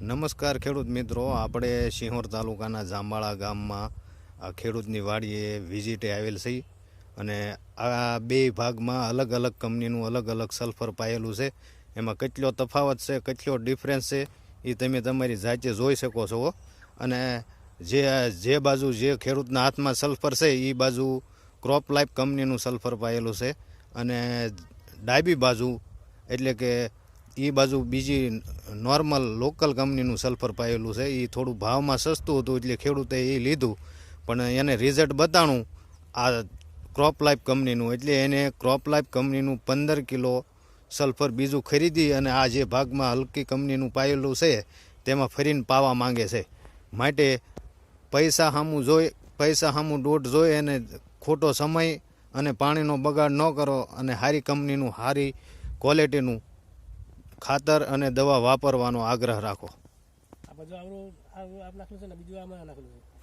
નમસ્કાર ખેડૂત મિત્રો. આપણે સિંહોર તાલુકાના જાંબાળા ગામમાં આ ખેડૂતની વાડીએ વિઝિટે આવેલ છે અને આ બે ભાગમાં અલગ અલગ કંપનીનું અલગ અલગ સલ્ફર પાયેલું છે. એમાં કેટલો તફાવત છે, કેટલો ડિફરન્સ છે, એ તમે તમારી જાતે જોઈ શકો છો અને જે જે બાજુ જે ખેડૂતના હાથમાં સલ્ફર છે એ બાજુ ક્રોપ લાઈફ કંપનીનું સલ્ફર પાયેલું છે. અને ડાબી બાજુ એટલે કે એ બાજુ બીજી નોર્મલ લોકલ કંપનીનું સલ્ફર પાયેલું છે. એ થોડું ભાવમાં સસ્તું હતું એટલે ખેડૂતે એ લીધું. પણ એને રિઝલ્ટ બતાણું આ ક્રોપ લાઈફ કંપનીનું એટલે એને ક્રોપ લાઈફ કંપનીનું પંદર કિલો સલ્ફર બીજું ખરીદી અને આ જે ભાગમાં હલકી કંપનીનું પાયેલું છે, તેમાં ફરીને પાવા માંગે છે. માટે પૈસા સામું જોઈ, પૈસા સામું દોઢ જોઈ અને ખોટો સમય અને પાણીનો બગાડ ન કરો અને સારી કંપનીનું સારી ક્વોલિટીનું ખાતર અને દવા વાપરવાનો આગ્રહ રાખો. આ બધું આવડું આ નાખેલું છે ને, બીજું આમાં નાખેલું છે.